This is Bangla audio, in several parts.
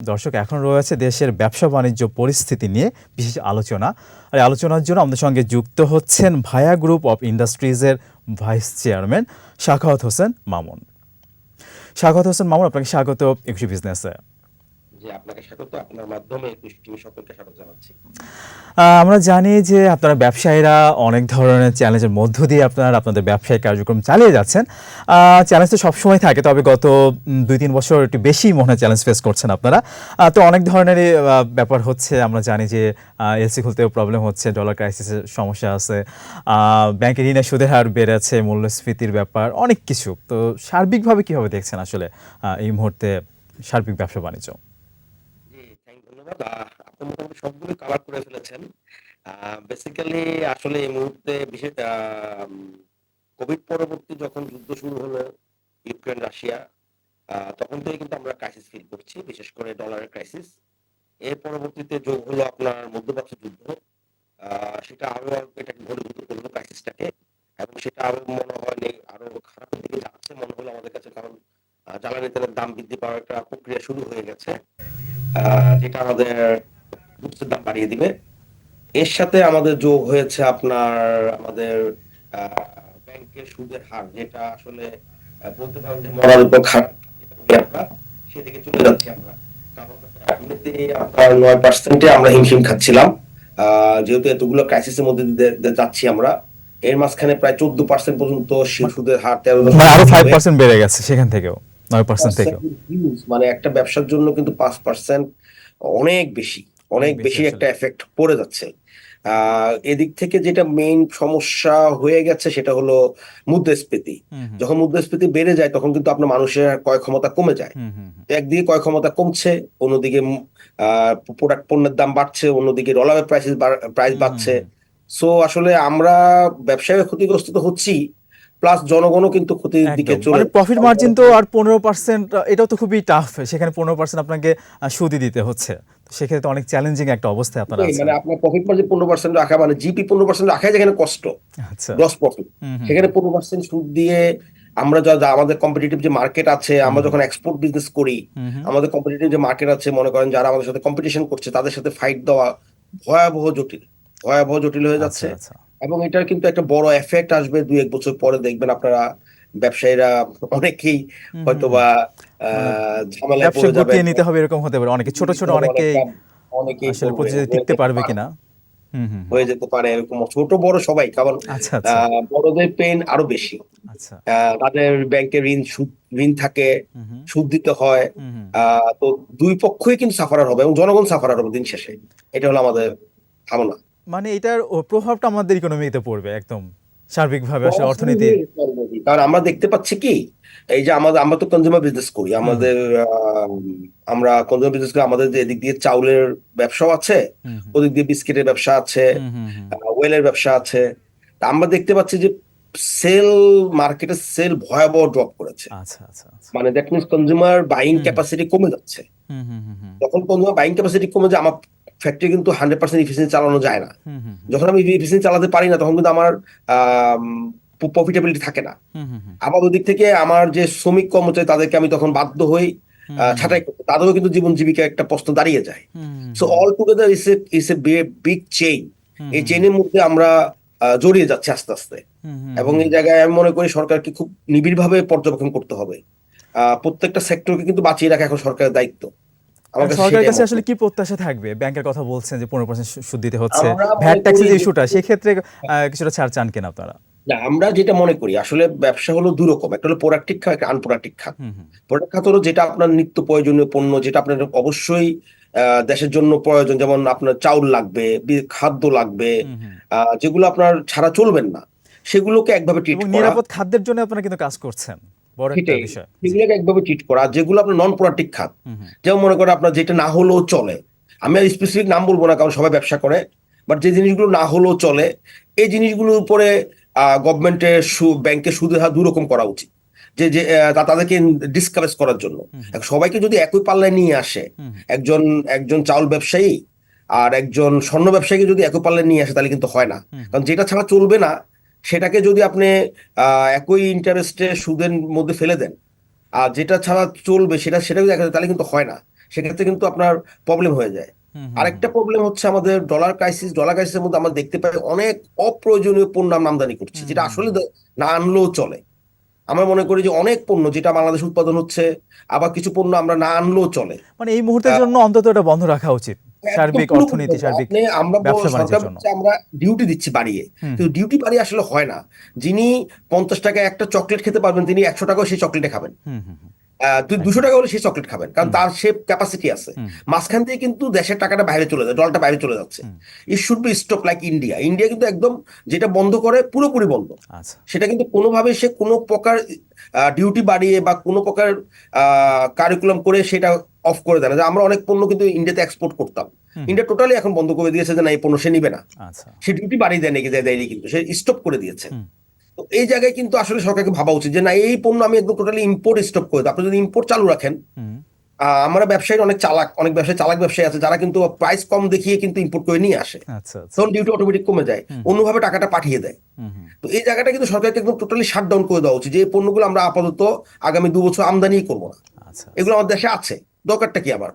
দর্শক, এখন রয়েছে দেশের ব্যবসা বাণিজ্য পরিস্থিতি নিয়ে বিশেষ আলোচনা। আর আলোচনার জন্য আমাদের সঙ্গে যুক্ত হচ্ছেন ভায়া গ্রুপ অফ ইন্ডাস্ট্রিজের ভাইস চেয়ারম্যান শাখাওয়াত হোসেন মামুন। শাখাওয়াত হোসেন মামুন, আপনাকে স্বাগত একুশে বিজনেসে। যে আপনাকে স্বাগত, আপনার মাধ্যমে সকলকে স্বাগত জানাচ্ছি। আমরা জানি যে আপনারা ব্যবসায়ীরা অনেক ধরনের চ্যালেঞ্জের মধ্য দিয়ে আপনারা, আপনাদের ব্যবসায়িক কার্যক্রম চালিয়ে যাচ্ছেন। চ্যালেঞ্জ তো সবসময় থাকে, তবে গত দুই তিন বছর একটু বেশি মনে চ্যালেঞ্জ ফেস করছেন আপনারা। তো অনেক ধরনেরই ব্যাপার হচ্ছে, আমরা জানি যে এলসি খুলতেও প্রবলেম হচ্ছে ডলার ক্রাইসিসের সমস্যা আছে ব্যাংকের ঋণের সুদের হার বেড়েছে, মূল্যস্ফীতির ব্যাপার, অনেক কিছু। তো সার্বিকভাবে কীভাবে দেখছেন আসলে এই মুহূর্তে সার্বিক ব্যবসা বাণিজ্য? ধন্যবাদ। আপনি মোটামুটি সবগুলো কভার করে ফেলেছেন। বেসিক্যালি আসলে এই মুহূর্তে বিশেষ কোভিড পরবর্তী যখন যুদ্ধ শুরু হলো ইউক্রেন রাশিয়া তখন থেকে কিন্তু আমরা ক্রাইসিস ফিল করছি, বিশেষ করে ডলারের ক্রাইসিস এর পরবর্তীতে যোগ হলো আপনার মধ্যপ্রাচ্য যুদ্ধ সেটা আরও এটাকে ঘনীভূত করল ক্রাইসিসটাকে এবং সেটা আরও মনে হয় নে- আরও খারাপের দিকে যাচ্ছে মনে হলো আমাদের কাছে, কারণ জ্বালানি তেলের দাম বৃদ্ধি পাওয়ার একটা প্রক্রিয়া শুরু হয়ে গেছে। যেটা আমাদের গুডসের দাম বাড়িয়ে দিবে। এর সাথে আমাদের যোগ হয়েছে আপনার আমাদের ব্যাংকের সুদের হার যেটা আসলে বলতে পারেন যে মরার উপর আমরা সেদিকে চলে যাচ্ছি আমরা। কারণ এমনিতে আপনার নয় পার্সেন্টে আমরা হিমশিম খাচ্ছিলাম। আহ, যেহেতু এতগুলো ক্রাইসিসের মধ্যে যাচ্ছি আমরা এর মাঝখানে প্রায় চোদ্দ পার্সেন্ট পর্যন্ত সুদের হার তেরো মানে আরও ফাইভ পার্সেন্ট বেড়ে গেছে সেখান থেকেও। নয় পার্সেন্ট থেকেও। মানে একটা ব্যবসার জন্য কিন্তু পাঁচ পার্সেন্ট অনেক বেশি অনেক বেশি একটা এফেক্ট পড়ে যাচ্ছে। এদিক থেকে যেটা মেইন সমস্যা হয়ে গেছে সেটা হলো মুদ্রাস্ফীতি। যখন মুদ্রাস্ফীতি বেড়ে যায় তখন কিন্তু আপনার মানুষের ক্রয় ক্ষমতা কমে যায়। একদিকে ক্রয় ক্ষমতা কমছে অন্যদিকে প্রোডাক্ট পণ্যের দাম বাড়ছে অন্যদিকে ডলারের প্রাইস প্রাইস বাড়ছে। সো আসলে আমরা ব্যবসায় ক্ষতিগ্রস্ত তো হচ্ছি প্লাস জনগণও কিন্তু ক্ষতির দিকে চলে মানে প্রফিট মার্জিন তো আর পনেরো পার্সেন্ট এটাও তো খুবই টাফ সেখানে পনেরো পার্সেন্ট আপনাকে সুদই দিতে হচ্ছে। সেক্ষেত্রে তো অনেক চ্যালেঞ্জিং একটা অবস্থায় আপনারা এই আছেন। মানে আপনার প্রফিট মার্জিন পনেরো পার্সেন্ট রাখা মানে জিপি পনেরো পার্সেন্ট রাখাই যেখানে কষ্ট। আচ্ছা। গ্রস প্রফিট সেখানে পনেরো পার্সেন্ট সুদ দিয়ে আমরা যা আমাদের কম্পিটিটিভ যে মার্কেট আছে আমরা যখন এক্সপোর্ট বিজনেস করি আমাদের কম্পিটিটিভ যে মার্কেট আছে মনে করেন যারা আমাদের সাথে কম্পিটিশন করছে তাদের সাথে ফাইট দেওয়া ভয়াবহ জটিল। ভয়াবহ জটিল হয়ে আচ্ছা যাচ্ছে। আচ্ছা। এবং এটার কিন্তু একটা বড় এফেক্ট আসবে দুই এক বছর পরে। দেখবেন আপনারা ব্যবসায়ীরা অনেকেই হয়তোবা আহ ঝামেলায় পড়ে যাবে নিতে হবে এরকম হতে পারে। অনেকে ছোট ছোট অনেকেই অনেকেই আসলে প্রতিযোগিতা হয়ে টিকতে পারবে পারে, কিনা? হয়ে যেতে পারে এরকম ছোট বড় সবাই কারণ আচ্ছা আচ্ছা। বড়দের পেন আরও বেশি। আচ্ছা। তাদের ব্যাংকে ঋণ সুদ ঋণ থাকে সুদ দিতে হয়। তো দুই পক্ষই কিন্তু সাফারার হবে এবং জনগণ সাফারার হবে দিন শেষে। এটা হলো আমাদের ধারণা। মানে এটার প্রভাবটা আমাদের ইকোনমিতে পড়বে একদম। সার্বিকভাবে আসলে অর্থনীতি কারণ আমরা দেখতে পাচ্ছি কি এই যে আমাদের আমরা তো কনজিউমার বিজনেস করি। আমাদের আমরা কনজিউমার বিজনেস করি। আমাদের যে এদিক দিয়ে চাউলের ব্যবসাও আছে ওদিক দিয়ে বিস্কিটের ব্যবসা আছে ওয়েলের ব্যবসা আছে। তা আমরা দেখতে পাচ্ছি যে সেল মার্কেটে সেল ভয়াবহ ড্রপ করেছে। আচ্ছা আচ্ছা আচ্ছা। মানে that means consumer buying capacity কমে যাচ্ছে। যখন কনজিউমার বাইং ক্যাপাসিটি কমে যায় আমার ফ্যাক্টরি কিন্তু হান্ড্রেড পার্সেন্ট ইফিসিয়েন্সি চালানো যায় না। যখন আমি ইফিসিয়েন্সি চালাতে পারি না তখন কিন্তু আমার প্রফিটেবিলিটি থাকে না। আবার ওদিক থেকে আমার যে শ্রমিক কর্মচারী তাদেরকে আমি তখন বাধ্য হই ছাঁটাই করতে। তাদেরও কিন্তু জীবন জীবিকা একটা প্রশ্ন দাঁড়িয়ে যায়। So all together is a is a big chain এই চেইনের মধ্যে আমরা জড়িয়ে যাচ্ছি আস্তে আস্তে। এবং এই জায়গায় আমি মনে করি সরকারকে খুব নিবিড়ভাবে পর্যবেক্ষণ করতে হবে। প্রত্যেকটা সেক্টরকে কিন্তু বাঁচিয়ে রাখা এখন সরকারের দায়িত্ব। আমার সরকারের কাছে আসলে কি প্রত্যাশা থাকবে? ব্যাংকের কথা বলছেন যে পনেরো পার্সেন্ট সুদ দিতে হচ্ছে। ভ্যাট ট্যাক্সের ইস্যুটা সেক্ষেত্রে কিছুটা ছাড় চান কিনা আপনারা? না আমরা যেটা মনে করি আসলে ব্যবসা হলো রকম। একটা হলো প্রোডাক্টিভ খাত একটা আনপ্রোডাক্টিভ খাত। প্রোডাক্ট খাত হলো যেটা আপনার নিত্য প্রয়োজনীয় পণ্য যেটা আপনার অবশ্যই দেশের জন্য প্রয়োজন। যেমন আপনার চাউল লাগবে খাদ্য লাগবে যেগুলো আপনার ছাড়া চলবেন না সেগুলোকে একভাবে নিরাপদ খাদ্যের জন্য আপনারা কিন্তু কাজ করছেন। বড় একটা বিষয়। সেগুলোকে একভাবে ট্রিট করা যেগুলো আপনার নন প্রোডাক্টিভ খাত যেমন মনে করেন আপনার যেটা না হলেও চলে। আমি আর স্পেসিফিক নাম বলব না কারণ সবাই ব্যবসা করে। বাট যে জিনিসগুলো না হলেও চলে এই জিনিসগুলোর উপরে গভর্নমেন্টের ব্যাংকের সুদের হার দুরকম করা উচিত। যে যে তাদেরকে ডিসকারেজ করার জন্য। সবাইকে যদি একই পাল্লায় নিয়ে আসে একজন একজন চাউল ব্যবসায়ী আর একজন স্বর্ণ ব্যবসায়ীকে যদি একই পাল্লায় নিয়ে আসে তাহলে কিন্তু হয় না। কারণ যেটা ছাড়া চলবে না সেটাকে যদি আপনি একই ইন্টারেস্টে সুদের মধ্যে ফেলে দেন আর যেটা ছাড়া চলবে সেটা সেটা যদি দেখা যায়, তাহলে কিন্তু হয় না। সেক্ষেত্রে কিন্তু আপনার প্রবলেম হয়ে যায়। আরেকটা প্রবলেম হচ্ছে আমাদের ডলার ক্রাইসিস ডলার ক্রাইসিসের মধ্যে আমরা দেখতে পাই অনেক অপ্রয়োজনীয় পণ্য আমরা আমদানি করছি যেটা আসলে না আনলেও চলে। আমরা মনে করি যে অনেক পণ্য যেটা বাংলাদেশ উৎপাদন হচ্ছে আবার কিছু পণ্য আমরা না আনলেও চলে। মানে এই মুহূর্তের জন্য অন্তত এটা বন্ধ রাখা উচিত। সার্বিক অর্থনীতি সার্বিক আমরা আমরা ডিউটি দিচ্ছি বাড়িয়ে। কিন্তু ডিউটি বাড়িয়ে আসলে হয় না। যিনি পঞ্চাশ টাকা একটা চকলেট খেতে পারবেন তিনি একশো টাকাও সেই চকলেটে খাবেন। দুশো টাকা হলে সেই চকলেট খাবেন কারণ তার সে ক্যাপাসিটি আছে। মাঝখান থেকে কিন্তু দেশের টাকাটা বাইরে চলে যায় ডলারটা বাইরে চলে যাচ্ছে। It should be stop like India India কিন্তু একদম যেটা বন্ধ করে পুরোপুরি বন্ধ। আচ্ছা। সেটা কিন্তু কোনোভাবে সে কোনো প্রকার ডিউটি বাড়িয়ে বা কোনো প্রকার কারিকুলাম করে সেটা অফ করে দেয় না। যে আমরা অনেক পণ্য কিন্তু ইন্ডিয়াতে এক্সপোর্ট করতাম। ইন্ডিয়া টোটালি এখন বন্ধ করে দিয়েছে যে না এই পণ্য সে নিবে না। আচ্ছা। সে ডিউটি বাড়িয়ে দেয় নাকি দেয়নি কিন্তু। সে স্টপ করে দিয়েছে। তো এই জায়গায় কিন্তু আসলে সরকারকে ভাবা উচিত যে না এই পণ্য আমি একদম টোটালি ইম্পোর্ট স্টপ করে দেবো। আপনি যদি ইম্পোর্ট চালু রাখেন আমরা ব্যবসায়ী অনেক চালাক অনেক ব্যবসায়ী চালাক ব্যবসায়ী আছে যারা কিন্তু প্রাইস কম দেখিয়ে কিন্তু ইম্পোর্ট করে নিয়ে আসে। আচ্ছা আচ্ছা। তখন ডিউটি অটোমেটিক কমে যায়। অন্যভাবে টাকাটা পাঠিয়ে দেয়। তো এই জায়গাটা কিন্তু সরকারকে একদম টোটালি শাট ডাউন করে দেওয়া উচিত যে এই পণ্যগুলো আমরা আপাতত আগামী দু বছর আমদানি করব না। আচ্ছা এগুলো আমার দেশে আছে দরকারটা কি আবার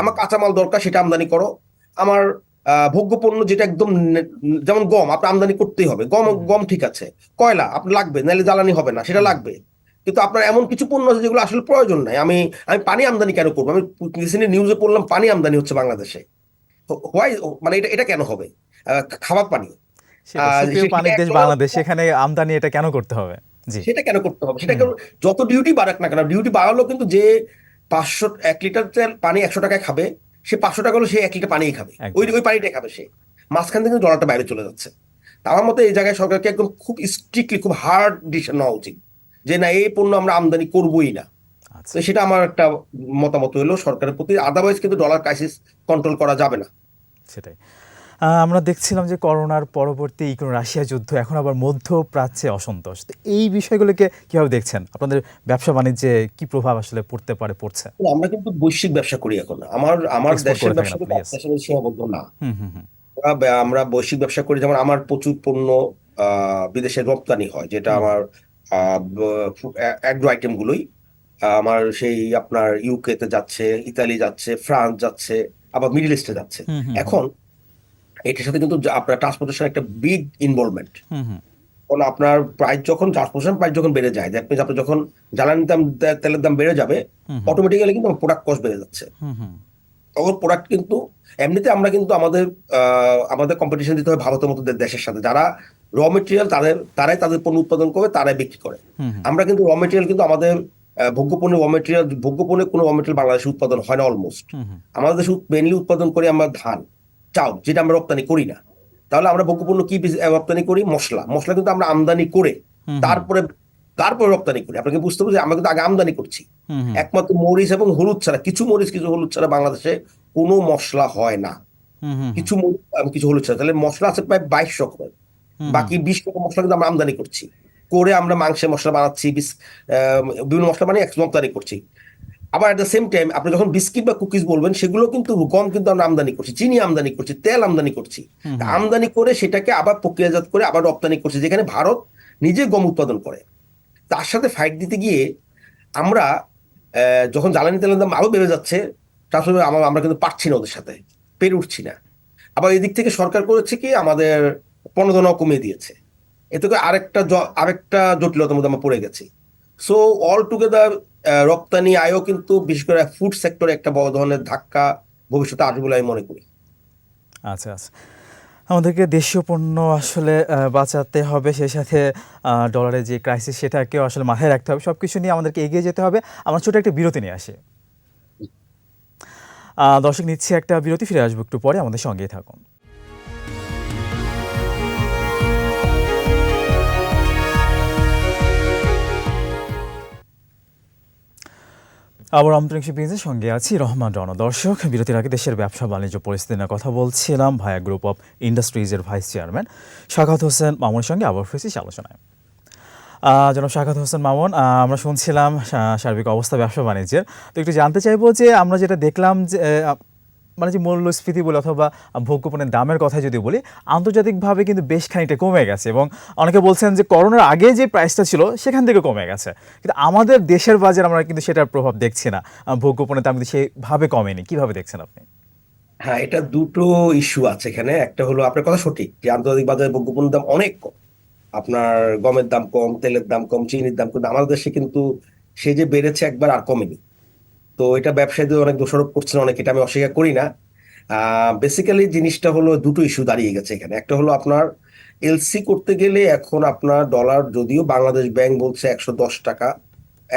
আমার কাঁচামাল দরকার সেটা আমদানি করো। আমার আহ, ভোগ্য পণ্য যেটা একদম যেমন গম আপনি আমদানি করতেই হবে। গম গম ঠিক আছে। কয়লা আপনার লাগবে নাহলে জ্বালানি হবে না সেটা লাগবে। কিন্তু আপনার এমন কিছু পণ্য আছে যেগুলো আসলে প্রয়োজন নাই। আমি আমি পানি আমদানি কেন করব? আমি রিসেন্টলি নিউজে পড়লাম পানি আমদানি হচ্ছে বাংলাদেশে। হোয়াই মানে এটা এটা কেন হবে? খাবার পানি। পানির দেশ বাংলাদেশ সেখানে আমদানি এটা কেন করতে হবে? সেটা কেন করতে হবে? সেটা কেন যত ডিউটি বাড়াক না কেন ডিউটি বাড়ালো কিন্তু যে পাঁচশো এক লিটার তেল পানি একশো টাকায় খাবে সে পাঁচশো টাকা হলো সে এক লিটার পানিই খাবে। ওই ওই পানিটাই খাবে সে। মাঝখান থেকে ডলারটা বাইরে চলে যাচ্ছে। আমার মতে এই জায়গায় সরকারকে একদম খুব স্ট্রিক্টলি খুব হার্ড ডিসিশন নেওয়া উচিত যে না এই পণ্য আমরা আমদানি করবোই না। আচ্ছা। তো সেটা আমার একটা মতামত হলো সরকারের প্রতি। আদারওয়াইজ কিন্তু ডলার ক্রাইসিস কন্ট্রোল করা যাবে না। সেটাই। আমরা দেখছিলাম যে করোনার পরবর্তী ইউক্রেন রাশিয়া যুদ্ধ এখন আবার মধ্যপ্রাচ্যে অসন্তোষ। তো এই বিষয়গুলোকে কীভাবে দেখছেন? আপনাদের ব্যবসা বাণিজ্যে কি প্রভাব আসলে পড়তে পারে পড়ছে? আমরা কিন্তু বৈশ্বিক ব্যবসা করি এখন। আমার আমার দেশের ব্যবসা সীমাবদ্ধ না। আমরা বৈশ্বিক ব্যবসা করি যেমন আমার প্রচুর পণ্য আহ, বিদেশে রপ্তানি হয় যেটা আমার অ্যাগ্রো আইটেম গুলোই আহ, আমার সেই আপনার ইউকে তে যাচ্ছে ইতালি যাচ্ছে ফ্রান্স যাচ্ছে আবার মিডল ইস্টে যাচ্ছে। এখন এটার সাথে কিন্তু আপনার ট্রান্সপোর্টেশন একটা বিগ ইনভলভমেন্ট কারণ আপনার প্রাইস যখন ট্রান্সপোর্টেশন প্রাইস যখন বেড়ে যায় দ্যাট মিনস আপনার যখন জ্বালানির দাম তেলের দাম বেড়ে যাবে অটোমেটিক্যালি কিন্তু প্রোডাক্ট কস্ট বেড়ে যাচ্ছে। তখন প্রোডাক্ট কিন্তু এমনিতে আমরা কিন্তু আমাদের আমাদের কম্পিটিশন দিতে হবে ভারতের মতো দেশের সাথে। যারা র মেটেরিয়াল তাদের তারাই তাদের পণ্য উৎপাদন করে তারাই বিক্রি করে। আমরা কিন্তু র মেটেরিয়াল কিন্তু আমাদের ভোগ্য পণ্য র মেটেরিয়াল ভোগ্য পণ্যের কোনো র মেটেরিয়াল বাংলাদেশে উৎপাদন হয় না অলমোস্ট আমাদের দেশে মেনলি উৎপাদন করি আমরা ধান। চাউল যেটা আমরা রপ্তানি করি না। তাহলে আমরা ভোগ্য কি রপ্তানি করি? মশলা। মশলা কিন্তু আমরা আমদানি করে তারপরে তারপরে রপ্তানি করি। আপনাকে বুঝতে হবে যে আমরা কিন্তু আগে আমদানি করছি। একমাত্র মরিচ এবং হলুদ ছাড়া কিছু মরিচ কিছু হলুদ ছাড়া বাংলাদেশে কোনো মশলা হয় না। কিছু মরিচ কিছু হলুদ ছাড়া। তাহলে মশলা আছে প্রায় বাইশ রকমের। বাকি বিশ রকম মশলা কিন্তু আমরা আমদানি করছি। করে আমরা মাংসের মশলা বানাচ্ছি আহ, বিভিন্ন মশলা বানিয়ে এক রপ্তানি করছি। আবার এট দ্য সেম টাইম আপনি যখন বিস্কিট বা কুকিজ বলবেন সেগুলো কিন্তু গম কিন্তু আমরা আমদানি করছি চিনি আমদানি করছি তেল আমদানি করছি। আমদানি করে সেটাকে আবার প্রক্রিয়াজাত করে আবার রপ্তানি করছি যেখানে ভারত নিজে গম উৎপাদন করে। তার সাথে ফাইট দিতে গিয়ে আমরা যখন জ্বালানি তেলের দাম আরও বেড়ে যাচ্ছে তার সঙ্গে আমরা আমরা কিন্তু পারছি না ওদের সাথে পেরে উঠছি না। আবার এদিক থেকে সরকার করেছে কি আমাদের প্রণোদনাও কমিয়ে দিয়েছে। এতে করে আরেকটা আরেকটা জটিলতার মধ্যে আমরা পড়ে গেছি। সো অল টুগেদার রপ্তানি আয়ও কিন্তু বিশেষ করে ফুড সেক্টরে একটা বড় ধরনের ধাক্কা ভবিষ্যতে আসবে বলে আমি মনে করি। আচ্ছা আচ্ছা। আমাদেরকে দেশীয় পণ্য আসলে বাঁচাতে হবে, সেই সাথে ডলারের যে ক্রাইসিস সেটাকেও আসলে মাথায় রাখতে হবে। সব কিছু নিয়ে আমাদেরকে এগিয়ে যেতে হবে। আমরা ছোটো একটা বিরতি নিয়ে আসি। দর্শক, নিচ্ছে একটা বিরতি, ফিরে আসব একটু পরে। আমাদের সঙ্গেই থাকুন। আবার আমন্ত্রণ বিজনেসের সঙ্গে আছি রহমান রণ দর্শক, বিরতির আগে দেশের ব্যবসা, বাণিজ্য, পরিস্থিতি নিয়ে কথা বলছিলাম ভায়া গ্রুপ অফ ইন্ডাস্ট্রিজের ভাইস চেয়ারম্যান শাখাত হোসেন মামুনের সঙ্গে আবার ফেসি আলোচনায়। জনাব শাখাত হোসেন মামুন আমরা শুনছিলাম সার্বিক অবস্থা ব্যবসা, বাণিজ্যের। তো একটু জানতে চাইব যে আমরা যেটা দেখলাম যে মানে যে মূল্যস্ফীতি বলি অথবা ভোগ্যপণ্যের দামের কথা যদি বলি আন্তর্জাতিকভাবে কিন্তু বেশ খানিকটা কমে গেছে এবং অনেকে বলছেন যে করোনার আগে যে প্রাইসটা ছিল সেখান থেকে কমে গেছে। কিন্তু আমাদের দেশের বাজার আমরা কিন্তু সেটার প্রভাব দেখছি না। আহ, ভোগ্যপণ্যের দাম কিন্তু সেভাবে কমেনি। কীভাবে দেখছেন আপনি? হ্যাঁ এটা দুটো ইস্যু আছে এখানে। একটা হলো আপনার কথা সঠিক যে আন্তর্জাতিক বাজারে ভোগ্যপণ্যের দাম অনেক কম। আপনার গমের দাম কম তেলের দাম কম চিনির দাম কম। আমাদের দেশে কিন্তু সে যে বেড়েছে একবার আর কমেনি। তো এটা ব্যবসায়ীদের অনেক দোষারোপ করছেন অনেক এটা আমি অস্বীকার করি না। বেসিক্যালি জিনিসটা হলো দুটো ইস্যু দাঁড়িয়ে গেছে এখানে। একটা হলো আপনার এলসি করতে গেলে এখন আপনার ডলার যদিও বাংলাদেশ ব্যাংক বলছে একশো দশ টাকা,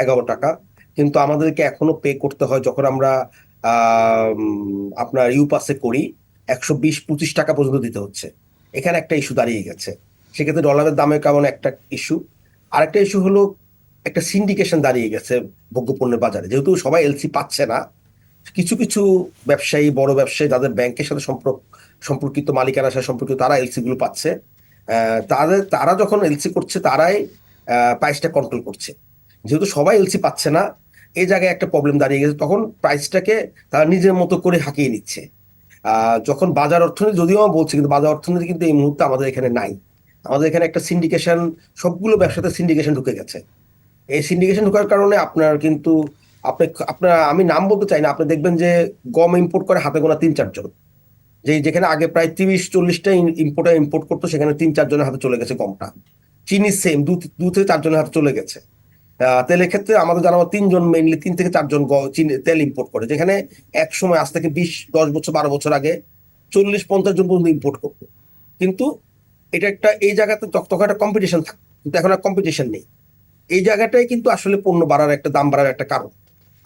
এগারো টাকা, কিন্তু আমাদেরকে এখনও পে করতে হয় যখন আমরা আপনার ইউপাসে করি, একশো বিশ, পঁচিশ টাকা পর্যন্ত দিতে হচ্ছে। এখানে একটা ইস্যু দাঁড়িয়ে গেছে। সেক্ষেত্রে ডলারের দামের কেমন একটা ইস্যু আরেকটা ইস্যু হলো একটা সিন্ডিকেশন দাঁড়িয়ে গেছে ভোগ্যপণ্যের বাজারে। যেহেতু সবাই এলসি পাচ্ছে না, কিছু কিছু ব্যবসায়ী, বড় ব্যবসায়ী যাদের ব্যাংকের সাথে সম্পর্ক, সম্পর্কিত মালিকানার সাথে সম্পর্কিত তারা এলসি গুলো পাচ্ছে। তাদের, তারা যখন এলসি করছে, তারাই প্রাইসটা কন্ট্রোল করছে। যেহেতু সবাই এলসি পাচ্ছে না এই জায়গায় একটা প্রবলেম দাঁড়িয়ে গেছে। তখন প্রাইসটাকে তারা নিজের মতো করে হাঁকিয়ে নিচ্ছে। যখন বাজার অর্থনীতি, যদিও আমি বলছি, কিন্তু বাজার অর্থনীতি কিন্তু এই মুহূর্তে আমাদের এখানে নাই। আমাদের এখানে একটা সিন্ডিকেশন সবগুলো ব্যবসাতে সিন্ডিকেশন ঢুকে গেছে। এই সিন্ডিকেশন ঢোকার কারণে আপনার কিন্তু আপনি আপনার, আমি নাম বলতে চাই না, আপনি দেখবেন যে গম ইম্পোর্ট করে হাতে গোনা তিন চারজন যে যেখানে আগে প্রায় তিরিশ, চল্লিশটা ইম্পোর্টার ইম্পোর্ট করতো, সেখানে তিন চারজনের হাতে চলে গেছে গমটা। চিনি সেম দু দু থেকে চারজনের হাতে চলে গেছে। তেলের ক্ষেত্রে আমাদের জানা তিনজন মেইনলি তিন থেকে চারজন তেল ইম্পোর্ট করে, যেখানে এক সময় আজ থেকে বিশ, দশ বছর, বারো বছর আগে চল্লিশ, পঞ্চাশ জন পর্যন্ত ইম্পোর্ট করতো। কিন্তু এটা একটা, এই জায়গাতে তখ- তখন একটা কম্পিটিশন থাকতো কিন্তু এখন আর কম্পিটিশন নেই। এই জায়গাটাই কিন্তু আসলে পণ্য বাড়ার একটা, দাম বাড়ার একটা কারণ।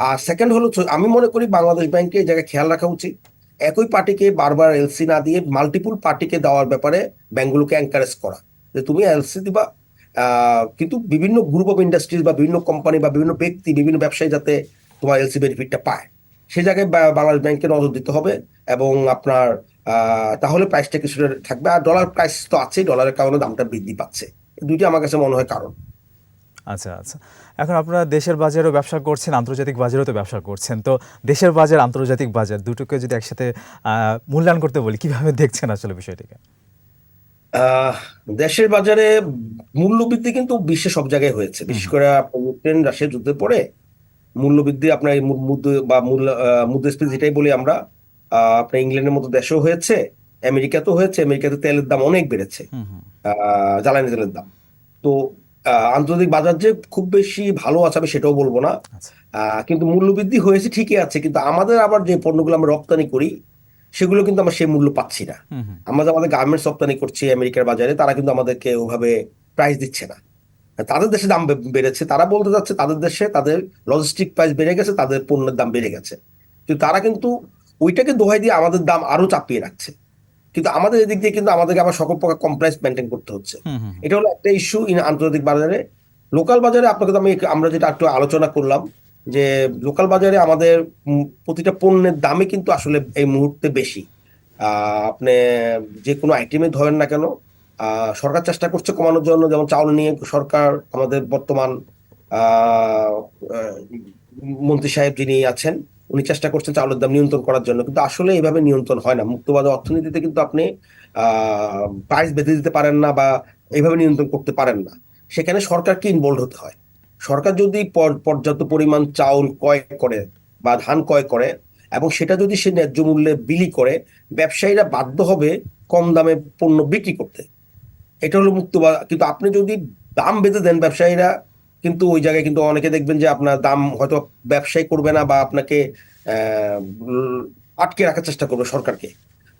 আর সেকেন্ড হলো আমি মনে করি বাংলাদেশ ব্যাংকে এই জায়গায় খেয়াল রাখা উচিত। একই পার্টিকে বারবার এলসি না দিয়ে মাল্টিপুল পার্টিকে দেওয়ার ব্যাপারে ব্যাংকগুলোকে এনকারেজ করা। যে তুমি এলসি দিবা কিন্তু বিভিন্ন গ্রুপ অফ ইন্ডাস্ট্রিজ বা বিভিন্ন কোম্পানি বা বিভিন্ন ব্যক্তি, বিভিন্ন ব্যবসায়ী যাতে তোমার এলসি বেনিফিটটা পায়। সেই জায়গায় বাংলাদেশ ব্যাংকে নজর দিতে হবে এবং আপনার তাহলে প্রাইসটা কিছুটা থাকবে। আর ডলার প্রাইস তো আছেই ডলারের কারণে দামটা বৃদ্ধি পাচ্ছে। দুইটি আমার কাছে মনে হয় কারণ। আচ্ছা আচ্ছা। এখন আপনারা দেশের বাজারেও ব্যবসা করছেন আন্তর্জাতিক বাজারেও তো ব্যবসা করছেন। তো দেশের বাজার আন্তর্জাতিক বাজার দুটোকে যদি একসাথে মূল্যায়ন করতে বলি কীভাবে দেখছেন আসলে বিষয়টিকে? দেশের বাজারে মূল্যবৃদ্ধি কিন্তু বিশ্বে সব জায়গায় হয়েছে। বিশেষ করে ইউক্রেন রাশিয়ার যুদ্ধের পরে মূল্যবৃদ্ধি আপনার এই বা মূল্য মুদ্রাস্ফীতি যেটাই বলি আমরা আহ, আপনার ইংল্যান্ডের মতো দেশেও হয়েছে আমেরিকাতেও হয়েছে আমেরিকাতে তেলের দাম অনেক বেড়েছে। জ্বালানি তেলের দাম। তো আন্তর্জাতিক বাজার যে খুব বেশি ভালো আছে আমি সেটাও বলব না। আচ্ছা। কিন্তু মূল্যবৃদ্ধি হয়েছে ঠিকই আছে কিন্তু আমাদের আবার যে পণ্যগুলো আমরা রপ্তানি করি সেগুলো কিন্তু আমরা সেই মূল্য পাচ্ছি না। আমরা যে আমাদের গার্মেন্টস রপ্তানি করছি আমেরিকার বাজারে তারা কিন্তু আমাদেরকে ওভাবে প্রাইস দিচ্ছে না। তাদের দেশে দাম বেড়েছে তারা বলতে যাচ্ছে তাদের দেশে তাদের লজিস্টিক প্রাইস বেড়ে গেছে তাদের পণ্যের দাম বেড়ে গেছে। কিন্তু তারা কিন্তু ওইটাকে দোহাই দিয়ে আমাদের দাম আরও চাপিয়ে রাখছে। কিন্তু আমাদের এদিক দিয়ে কিন্তু আমাদেরকে আবার সকল প্রকার কমপ্রাইস মেনটেন করতে হচ্ছে। এটা হলো একটা ইস্যু ইন আন্তর্জাতিক বাজারে। লোকাল বাজারে আপনাকে তো আমি আমরা যেটা একটু আলোচনা করলাম যে লোকাল বাজারে আমাদের প্রতিটা পণ্যের দামই কিন্তু আসলে এই মুহূর্তে বেশি। আহ, আপনি যে কোনো আইটেমে ধরেন না কেন আহ, সরকার চেষ্টা করছে কমানোর জন্য যেমন চাউল নিয়ে সরকার আমাদের বর্তমান মন্ত্রী সাহেব যিনি আছেন উনি চেষ্টা করছেন চাউলের দাম নিয়ন্ত্রণ করার জন্য। কিন্তু আসলে এইভাবে নিয়ন্ত্রণ হয় না। মুক্তবাজার অর্থনীতিতে কিন্তু আপনি প্রাইস বেঁধে দিতে পারেন না বা এইভাবে নিয়ন্ত্রণ করতে পারেন না। সেখানে সরকারকে ইনভলভ হতে হয়? সরকার যদি পর- পর্যাপ্ত পরিমাণ চাউল ক্রয় করে বা ধান ক্রয় করে এবং সেটা যদি সে ন্যায্য মূল্যে বিলি করে, ব্যবসায়ীরা বাধ্য হবে কম দামে পণ্য বিক্রি করতে। এটা হলো মুক্ত বা- কিন্তু আপনি যদি দাম বেঁধে দেন ব্যবসায়ীরা কিন্তু ওই জায়গায় কিন্তু অনেকে দেখবেন যে আপনার দাম হয়তো ব্যবসায় করবে না বা আপনাকে আটকে রাখার চেষ্টা করবে সরকারকে।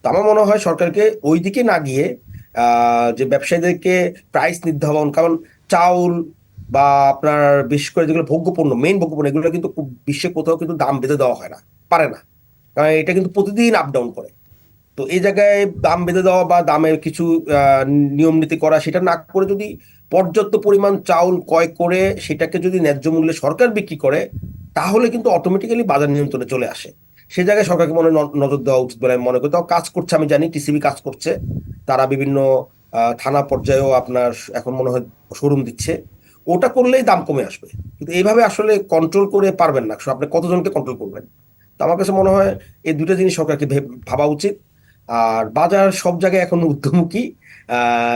তো আমার মনে হয় সরকারকে ওই দিকে না গিয়ে যে ব্যবসায়ীদেরকে প্রাইস নির্ধারণ, কারণ চাউল বা আপনার বিশেষ করে যেগুলো ভোগ্যপণ্য মেইন ভোগ্যপণ্য, এগুলো কিন্তু বিশ্বে কোথাও কিন্তু দাম বেঁধে দেওয়া হয় না, পারে না। কারণ এটা কিন্তু প্রতিদিন আপ ডাউন করে। তো এই জায়গায় দাম বেঁধে দেওয়া বা দামের কিছু নিয়ম নীতি করা, সেটা না করে যদি পর্যাপ্ত পরিমাণ চাউল ক্রয় করে সেটাকে যদি ন্যায্য মূল্যে সরকার বিক্রি করে, তাহলে কিন্তু অটোমেটিক্যালি বাজার নিয়ন্ত্রণে চলে আসে। সে জায়গায় সরকারকে মনে নজর দেওয়া উচিত বলে আমি মনে করি। তাও কাজ করছে, আমি জানি টিসিবি কাজ করছে। তারা বিভিন্ন থানা পর্যায়েও আপনার এখন মনে হয় শোরুম দিচ্ছে। ওটা করলেই দাম কমে আসবে। কিন্তু এইভাবে আসলে কন্ট্রোল করে পারবেন না। আপনি কতজনকে কন্ট্রোল করবেন? তো আমার কাছে মনে হয় এই দুটো জিনিস সরকারকে ভাবা উচিত। আর বাজার সব জায়গায় এখন ঊর্ধ্বমুখী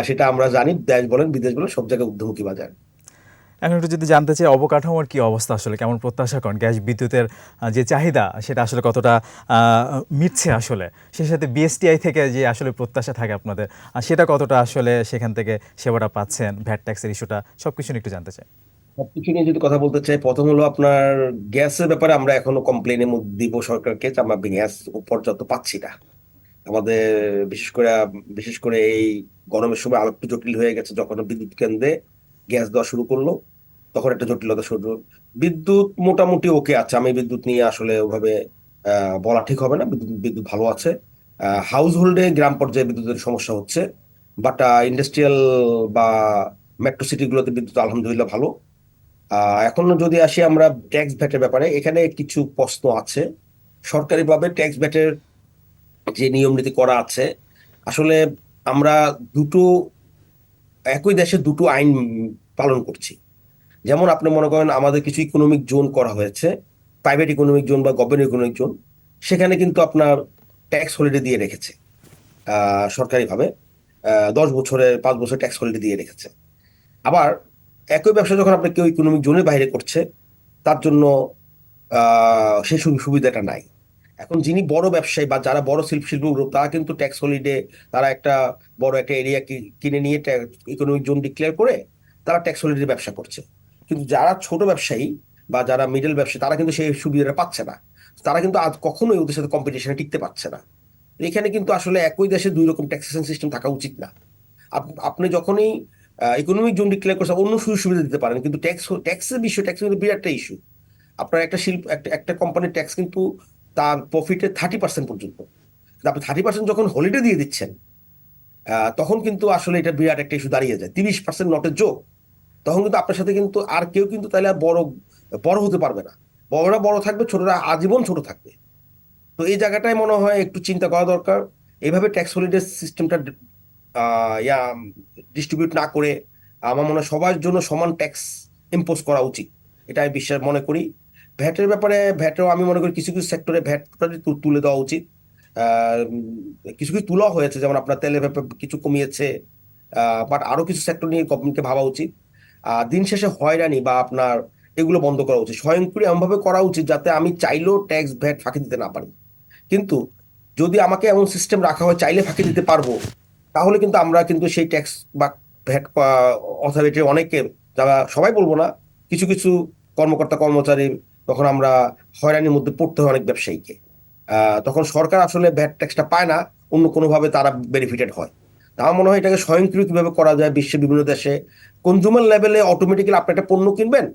সেটা আমরা জানি দেশ বলেন বিদেশ বলেন সব জায়গায় ঊর্ধ্বমুখী বাজার। এখন একটু যদি জানতে চাই অবকাঠামোর কি অবস্থা আসলে? কেমন প্রত্যাশা করেন? গ্যাস বিদ্যুতের যে চাহিদা সেটা আসলে কতটা মিটছে আসলে? সেই সাথে বিএসটিআই থেকে যে আসলে প্রত্যাশা থাকে আপনাদের আর সেটা কতটা আসলে সেখান থেকে সেবাটা পাচ্ছেন? ভ্যাট ট্যাক্সের ইস্যুটা সব কিছু নিয়ে একটু জানতে চাই। সবকিছু নিয়ে যদি কথা বলতে চাই প্রথম হলো আপনার গ্যাসের ব্যাপারে আমরা এখনও কমপ্লেনের মধ্যে দিব সরকারকে যে আমরা গ্যাস পর্যাপ্ত পাচ্ছি না। আমাদের বিশেষ করে বিশেষ করে এই গরমের সময় আরও একটু জটিল হয়ে গেছে, যখন বিদ্যুৎ কেন্দ্রে গ্যাস দেওয়া শুরু করল, তখন একটা জটিলতা শুরু বিদ্যুৎ মোটামুটি ওকে আছে, আমি বিদ্যুৎ নিয়ে আসলে ওভাবে বলা ঠিক হবে না, বিদ্যুৎ বিদ্যুৎ ভালো আছে। হাউস হোল্ডে গ্রাম পর্যায়ে বিদ্যুতের সমস্যা হচ্ছে বাট ইন্ডাস্ট্রিয়াল বা মেট্রো সিটিগুলোতে বিদ্যুৎ আলহামদুলিল্লাহ ভালো। এখন যদি আসি আমরা ট্যাক্স ভ্যাটের ব্যাপারে, এখানে কিছু প্রশ্ন আছে। সরকারিভাবে ট্যাক্স ভ্যাটের যে নিয়ম নীতি করা আছে, আসলে আমরা দুটো, একই দেশে দুটো আইন পালন করছি। যেমন আপনি মনে করেন আমাদের কিছু ইকোনমিক জোন করা হয়েছে প্রাইভেট ইকোনমিক জোন বা গভর্নমেন্ট ইকোনমিক জোন সেখানে কিন্তু আপনার ট্যাক্স হলিডে দিয়ে রেখেছে সরকারিভাবে দশ বছরের পাঁচ বছর ট্যাক্স হলিডে দিয়ে রেখেছে। আবার একই ব্যবসা যখন আপনি কেউ ইকোনমিক জোনের বাইরে করছে, তার জন্য সেই সুবিধাটা নাই। এখন যিনি বড় ব্যবসায়ী বা যারা বড় শিল্প শিল্প তারা কিন্তু ট্যাক্স হলিডে তারা একটা বড় একটা এরিয়া কিনে নিয়ে ইকোনমিক জোন ডিক্লেয়ার করে তারা ট্যাক্স হলিডে ব্যবসা করছে। কিন্তু যারা ছোট ব্যবসায়ী বা যারা মিডল ব্যবসায়ী, তারা কিন্তু সেই সুবিধাটা পাচ্ছে না। তারা কিন্তু আজ কখনোই ওদের সাথে কম্পিটিশনে টিকতে পারছে না। এখানে কিন্তু আসলে একই দেশে দুই রকম ট্যাক্সেশন সিস্টেম থাকা উচিত না। আপ- আপনি যখনই ইকোনমিক জোন ডিক্লেয়ার করছেন, অন্য সুযোগ সুবিধা দিতে পারেন, কিন্তু ট্যাক্স ট্যাক্সের বিষয় ট্যাক্স কিন্তু বিরাট একটা ইস্যু আপনার একটা শিল্প একটা একটা কোম্পানির ট্যাক্স কিন্তু তার প্রফিটের থার্টি পার্সেন্ট পর্যন্ত। আপনি থার্টি পার্সেন্ট যখন হলিডে দিয়ে দিচ্ছেন তখন কিন্তু আসলে এটা বিরাট একটা ইস্যু দাঁড়িয়ে যায়। তিরিশ পার্সেন্ট নটের যোগ তখন কিন্তু আপনার সাথে কিন্তু আর কেউ কিন্তু তাহলে বড় বড় হতে পারবে না। বড়রা বড় থাকবে, ছোটরা আজীবন ছোট থাকবে। তো এই জায়গাটায় মনে হয় একটু চিন্তা করা দরকার। এইভাবে ট্যাক্স হলিডে সিস্টেমটা ইয়া ডিস্ট্রিবিউট না করে আমার মনে হয় সবার জন্য সমান ট্যাক্স ইম্পোজ করা উচিত। এটা আমি বিশ্বাস, মনে করি। ভ্যাটের ব্যাপারে, ভ্যাটও আমি মনে করি কিছু কিছু সেক্টরে ভ্যাট তুলে দেওয়া উচিত। কিছু কিছু তোলা হয়েছে, যেমন আপনার তেলের ব্যাপারে কিছু কমিয়েছে বাট আরও কিছু সেক্টর নিয়ে গভর্নমেন্টকে ভাবা উচিত। দিন শেষে হয়রানি বা আপনার এগুলো বন্ধ করা উচিত। স্বয়ংক্রিয় এমনভাবে করা উচিত যাতে আমি চাইলেও ট্যাক্স ভ্যাট ফাঁকি দিতে না পারি। কিন্তু যদি আমাকে এমন সিস্টেম রাখা হয়, চাইলে ফাঁকি দিতে পারব, তাহলে কিন্তু আমরা কিন্তু সেই ট্যাক্স বা ভ্যাট অথরিটির অনেকে যারা সবাই বলব না, কিছু কিছু কর্মকর্তা কর্মচারী তখন আমরা হয়রানির মধ্যে পড়তে হয় অনেক ব্যবসায়ীকে। তখন সরকার আসলে ভ্যাট ট্যাক্সটা পায় না, অন্য কোনোভাবে তারা বেনিফিটেড হয়। আমার মনে হয় এটাকে স্বয়ংক্রিয় কীভাবে করা যায় বিশ্বের বিভিন্ন দেশে কনজিউমার লেভেলে অটোমেটিক্যালি আপনি একটা পণ্য কিনবেন,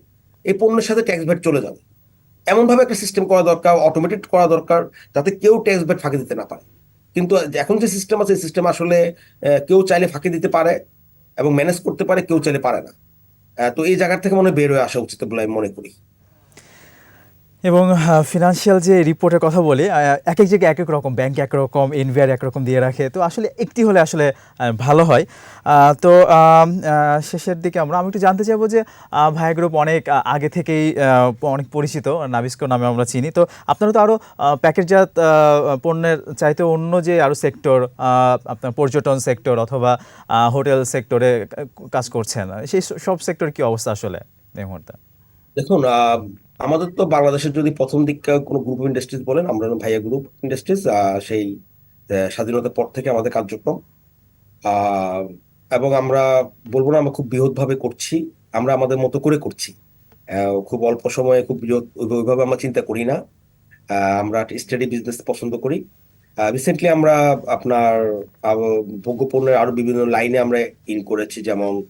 এই পণ্যের সাথে ট্যাক্স ভ্যাট চলে যাবে। এমনভাবে একটা সিস্টেম করা দরকার অটোমেটেড করা দরকার, যাতে কেউ ট্যাক্স ভ্যাট ফাঁকি দিতে না পারে। কিন্তু এখন যে সিস্টেম আছে, এই সিস্টেম আসলে কেউ চাইলে ফাঁকি দিতে পারে এবং ম্যানেজ করতে পারে, কেউ চাইলে পারে না। তো এই জায়গা থেকে মনে বের হয়ে আসা উচিত বলে আমি মনে করি। এবং ফিনান্সিয়াল যে রিপোর্টের কথা বলি এক এক জায়গায় এক এক রকম ব্যাংক একরকম এনভিআর একরকম দিয়ে রাখে। তো আসলে একটি হলে আসলে ভালো হয়। তো শেষের দিকে আমরা, আমি একটু জানতে চাইব যে ভাই গ্রুপ অনেক আগে থেকেই অনেক পরিচিত নাবিস্কো নামে আমরা চিনি। তো আপনারা তো আরও প্যাকেটজাত পণ্যের চাইতে অন্য যে আরও সেক্টর আপনার পর্যটন সেক্টর অথবা হোটেল সেক্টরে কাজ করছেন, সেই সব সেক্টর কি অবস্থা আসলে এই মুহূর্তে? দেখুন আমাদের তো বাংলাদেশের যদি প্রথম দিককার কোনো গ্রুপ ইন্ডাস্ট্রিজ বলেন আমরা ভাইয়া গ্রুপ ইন্ডাস্ট্রিজ সেই স্বাধীনতার পর থেকে আমাদের কার্যক্রম। এবং আমরা বলব না আমরা খুব বৃহৎভাবে করছি আমরা আমাদের মতো করে করছি। খুব অল্প সময়ে খুব ওইভাবে আমরা চিন্তা করি না। আমরা স্টাডি বিজনেস পছন্দ করি। রিসেন্টলি আমরা আপনার আহ, ভোগ্য আরও বিভিন্ন লাইনে আমরা ইন করেছি যেমন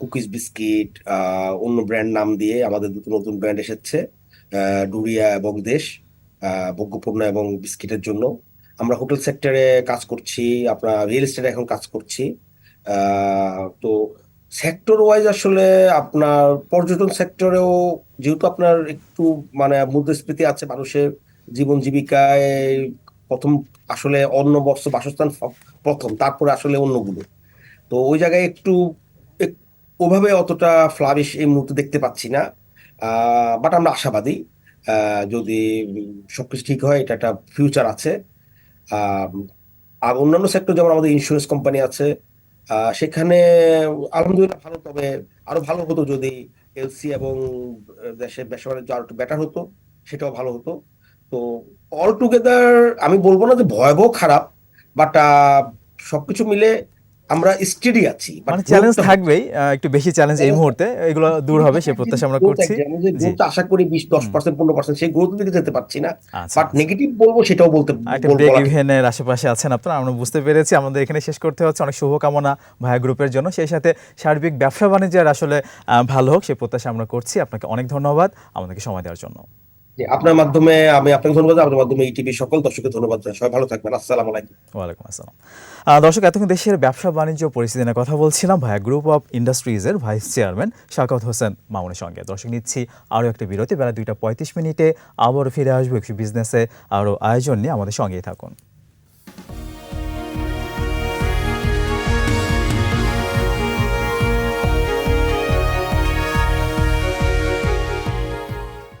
কুকিজ বিস্কিট অন্য ব্র্যান্ড নাম দিয়ে আমাদের দুটো নতুন ব্র্যান্ড এসেছে ডুরিয়া এবং দেশ আহ, ভোগ্য পণ্য এবং বিস্কিটের জন্য। আমরা হোটেল সেক্টরে কাজ করছি আপনার রিয়েল এস্টেটে এখন কাজ করছি। তো সেক্টর ওয়াইজ আসলে আপনার পর্যটন সেক্টরেও যেহেতু আপনার একটু মানে মুদ্রাস্ফীতি আছে মানুষের জীবন জীবিকায় প্রথম আসলে অন্ন বস্ত্র বাসস্থান প্রথম তারপরে আসলে অন্যগুলো। তো ওই জায়গায় একটু এক- ওভাবে অতটা ফ্লাবিশ এই মুহূর্তে দেখতে পাচ্ছি না। বাট আমরা আশাবাদী যদি সবকিছু ঠিক হয়, এটা একটা ফিউচার আছে। আর অন্যান্য সেক্টর যেমন আমাদের ইন্স্যুরেন্স কোম্পানি আছে সেখানে আলহামদুলিল্লাহ ভালো, তবে আরও ভালো হতো যদি এলসি এবং দেশের ব্যবসা বাণিজ্য আরও একটু বেটার হতো, সেটাও ভালো হতো। তো অল টুগেদার আমি বলব না যে ভয়াবহ খারাপ বাট সবকিছু মিলে আমরা স্টেডি আছি মানে চ্যালেঞ্জ থাকবেই একটু বেশি চ্যালেঞ্জ এই মুহূর্তে। এগুলো দূর হবে সেই প্রত্যাশা আমরা করছি। জি। আশা করি বিশ দশ পার্সেন্ট পনেরো পার্সেন্ট সেই গ্রোথ দিকে যেতে পারছি না। আচ্ছা বাট আচ্ছা। নেগেটিভ বলব সেটাও বলতে একটা ব্রেক ইভেনের আশেপাশে আছেন আপনারা আমরা বুঝতে পেরেছি। আমাদের এখানে শেষ করতে হচ্ছে অনেক শুভকামনা ভায়া গ্রুপের জন্য। সেই সাথে সার্বিক ব্যবসা বাণিজ্যের আসলে ভালো হোক সেই প্রত্যাশা আমরা করছি। আপনাকে অনেক ধন্যবাদ আমাদেরকে সময় দেওয়ার জন্য। আপনার মাধ্যমে আমি আপনাকে ধন্যবাদ, আপনার মাধ্যমে ইটিভি সকল দর্শককে ধন্যবাদ জানাই। সবাই ভালো থাকবেন, আসসালামু আলাইকুম। ওয়ালাইকুম আসসালাম। দর্শক, এতক্ষণ দেশের ব্যবসা, বাণিজ্য পরিস্থিতি নিয়ে কথা বলছিলাম ভাইয়া গ্রুপ অফ ইন্ডাস্ট্রিজের ভাইস চেয়ারম্যান শাকাত হোসেন মামুনের সঙ্গে। দর্শক, নিচ্ছি আরও একটা বিরতি, বেলা দুইটা পঁয়ত্রিশ মিনিটে আবার ফিরে আসব একটু বিজনেসে আরও আয়োজন নিয়ে। আমাদের সঙ্গেই থাকুন।